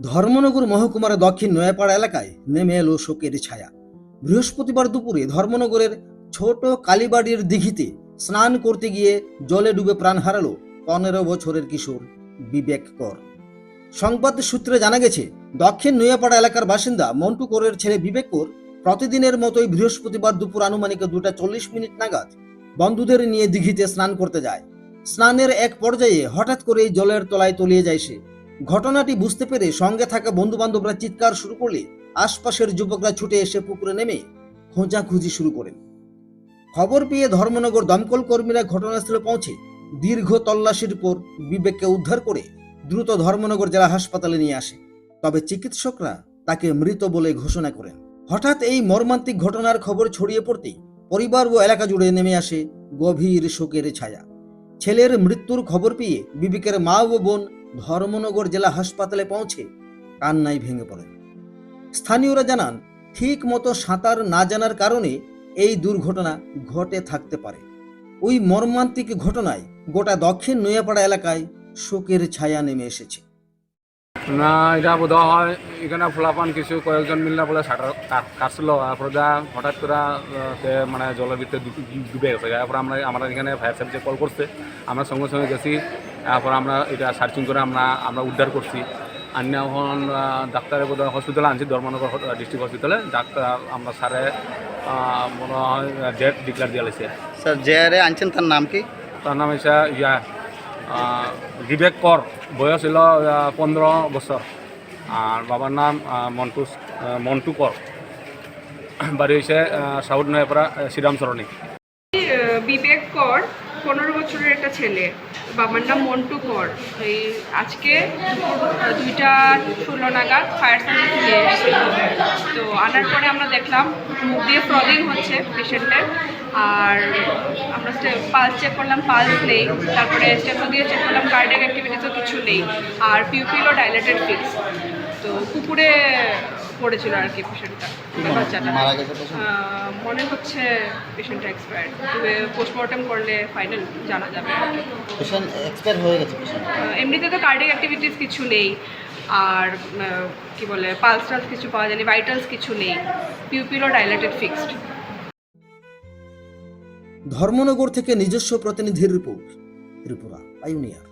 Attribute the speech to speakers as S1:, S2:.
S1: ধর্মনগর মহকুমার দক্ষিণ নয়াপাড়া এলাকায় নেমে এলো শোকের ছায়া। বৃহস্পতিবার দুপুরে ধর্মনগরের ছোট কালীবাড়ির দিঘিতে স্নান করতে গিয়ে জলে ডুবে প্রাণ হারালো পনেরো বছরের কিশোর বিবেক কর। সংবাদ সূত্রে জানা গেছে, দক্ষিণ নয়াপাড়া এলাকার বাসিন্দা মন্টু করের ছেলে বিবেক কর প্রতিদিনের মতোই বৃহস্পতিবার দুপুর আনুমানিক দুটা চল্লিশ মিনিট নাগাদ বন্ধুদের নিয়ে দিঘিতে স্নান করতে যায়। স্নানের এক পর্যায়ে হঠাৎ করেই জলের তলায় তলিয়ে যায় সে। ঘটনাটি বুঝতে পেরে সঙ্গে থাকা বন্ধু বান্ধবরা চিৎকার শুরু করলে আশপাশের যুবকরা ছুটে এসে পুকুরে নেমে খোঁজাখুঁজি শুরু করেন। খবর পেয়ে ধর্মনগর দমকল কর্মীরা ঘটনাস্থলে পৌঁছে দীর্ঘ তল্লাশির পর বিবেককে উদ্ধার করে দ্রুত ধর্মনগর জেলা হাসপাতালে নিয়ে আসে। তবে চিকিৎসকরা তাকে মৃত বলে ঘোষণা করেন। হঠাৎ এই মর্মান্তিক ঘটনার খবর ছড়িয়ে পড়তেই পরিবার ও এলাকা জুড়ে নেমে আসে গভীর শোকের ছায়া। ছেলের মৃত্যুর খবর পেয়ে বিবেকের মা ও বোন ধর্মনগর জেলা হাসপাতালে পৌঁছে কান্নায় ভেঙে পড়েন। স্থানীয়রা জানান, ঠিক মতো সাঁতার না জানার কারণে এই দুর্ঘটনা ঘটে থাকতে পারে। ওই মর্মান্তিক ঘটনায় গোটা দক্ষিণ নয়াপাড়া এলাকায় শোকের ছায়া নেমে এসেছে।
S2: না, এটা বোধ হয় এখানে ফলাফান কিছু কয়েকজন মিললে বলে কাট- কাটছিল। তারপরে যা হঠাৎ করে মানে জলের ভিতরে ডুবে গেছে। তারপরে আমরা আমরা এখানে ফায়ার সার্ভিসে কল করছে, আমরা সঙ্গে সঙ্গে গেছি। তারপর আমরা এটা সার্চিং করে আমরা আমরা উদ্ধার করছি। আন্য এখন ডাক্তারের বোধ হসপিটালে আনছি ধর্মনগর ডিস্ট্রিক্ট হসপিটালে ডাক্তার আমরা স্যারে মনে হয় ডেট ডিক্লার দিয়ে লেছে
S3: স্যার যে আরে আনছেন তার নাম কি?
S2: তার নাম হচ্ছে ইয়া বিবেক কর। বয়স হলো পনেরো বছর। আর বাবার নাম মন্টু মন্টু কর। বাড়ি হয়েছে সাউথ নয়াপাড়া শ্রীরাম সরণি।
S4: আহ, বিবেক কর পনেরো বছরের একটা ছেলে। বাবার নাম মন্টু কর। এই আজকে দুইটা ষোলো নাগাদ ফায়ার সার্ভিস নিয়ে তো আনার পরে আমরা দেখলাম মুখ দিয়ে ফ্রদিং হচ্ছে পেশেন্টের আর আমরা পালস চেক করলাম পালস নেই। তারপরে স্টেপো দিয়ে চেক করলাম কার্ডিয়াক অ্যাক্টিভিটিসও কিছু নেই। আর পিউপিলও ডাইলেটেড ফিক্স তো পুকুরে পড়েছিল আর কি পেশেন্টটা বাচ্চাটা। মনে হচ্ছে পেশেন্টটা এক্সপায়ার্ড তবে পোস্টমর্টম করলে ফাইনাল জানা যাবে
S3: পেশেন্ট এক্সপায়ার হয়ে গেছে
S4: এমনিতে তো কার্ডিয়াক অ্যাক্টিভিটিস কিছু নেই। আর কি বলে পালস্টালস কিছু পাওয়া যায়নি ভাইটালস কিছু নেই। পিউপিলও ডাইলেটেড ফিক্সড
S1: ধর্মনগর থেকে নিজস্ব প্রতিনিধির রিপোর্ট ত্রিপুরা পাইওনিয়ার